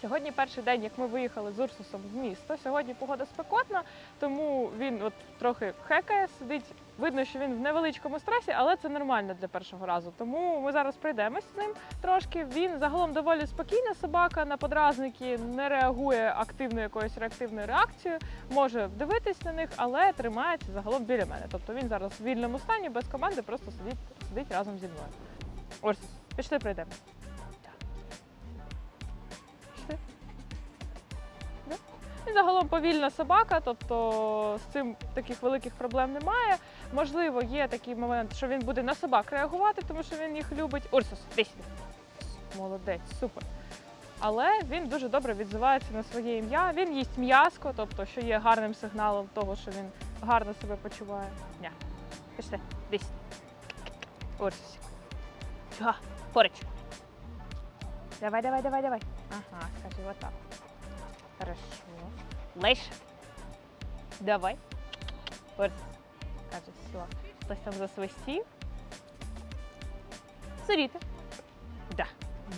Сьогодні перший день, як ми виїхали з Урсусом в місто. Сьогодні погода спекотна, тому він от трохи хекає, сидить. Видно, що він в невеличкому стресі, але це нормально для першого разу. Тому ми зараз пройдемось з ним трошки. Він загалом доволі спокійна собака на подразники, не реагує активною якоюсь реактивною реакцією, може дивитись на них, але тримається загалом біля мене. Тобто він зараз в вільному стані, без команди, просто сидить, сидить разом зі мною. Ось, пішли пройдемо. Він загалом повільна собака, тобто з цим таких великих проблем немає. Можливо, є такий момент, що він буде на собак реагувати, тому що він їх любить. Урсус, сюди. Молодець, супер. Але він дуже добре відзивається на своє ім'я. Він їсть м'яско, тобто, що є гарним сигналом того, що він гарно себе почуває. Ня. Пішли, десь. Урсус. Чого? Поруч. Давай, давай, давай, давай. Ага, скажи вот так. Хорошо. Лиш. Давай. Урсус. Каже, все. Хтось там засвистів. Сидіти. Да.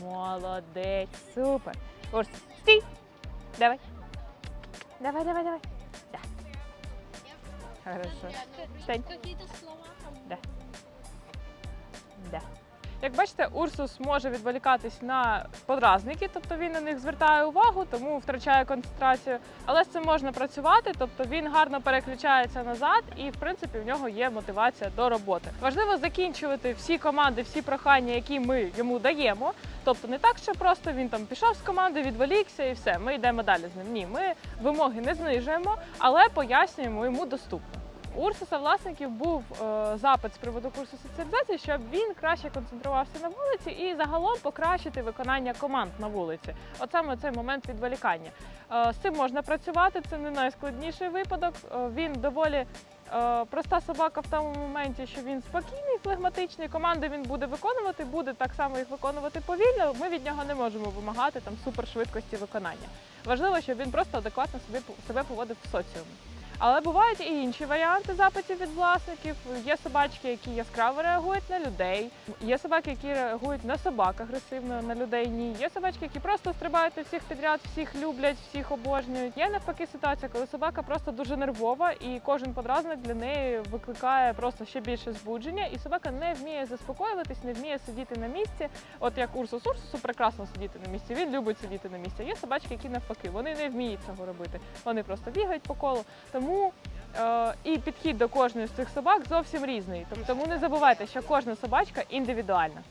Молодець. Супер. Урсус, стій. Давай. Давай, давай, давай. Да. Хорошо. Стань. Какие-то слова Як бачите, Урсус може відволікатись на подразники, тобто він на них звертає увагу, тому втрачає концентрацію. Але з цим можна працювати, тобто він гарно переключається назад, і в принципі в нього є мотивація до роботи. Важливо закінчувати всі команди, всі прохання, які ми йому даємо. Тобто не так, що просто він там пішов з команди, відволікся і все. Ми йдемо далі з ним. Ні, ми вимоги не знижуємо, але пояснюємо йому доступно. У Урсуса власників був е, запит з приводу курсу соціалізації, щоб він краще концентрувався на вулиці і загалом покращити виконання команд на вулиці. От саме цей момент відволікання. Е, з цим можна працювати, це не найскладніший випадок. Е, він доволі проста собака в тому моменті, що він спокійний, флегматичний. Команди він буде виконувати, буде так само їх виконувати повільно. Ми від нього не можемо вимагати там супершвидкості виконання. Важливо, щоб він просто адекватно собі себе поводив в соціумі. Але бувають і інші варіанти запитів від власників. Є собачки, які яскраво реагують на людей. Є собаки, які реагують на собак агресивно, на людей ні. Є собачки, які просто стрибають у всіх підряд, всіх люблять, всіх обожнюють. Є навпаки ситуація, коли собака просто дуже нервова, і кожен подразник для неї викликає просто ще більше збудження, і собака не вміє заспокоюватись, не вміє сидіти на місці. От як Урсус Урсусу прекрасно сидіти на місці. Він любить сидіти на місці. Є собачки, які навпаки, вони не вміють цього робити. Вони просто бігають по колу. Тому е, і підхід до кожної з цих собак зовсім різний. Тобто, Тому не забувайте, що кожна собачка індивідуальна.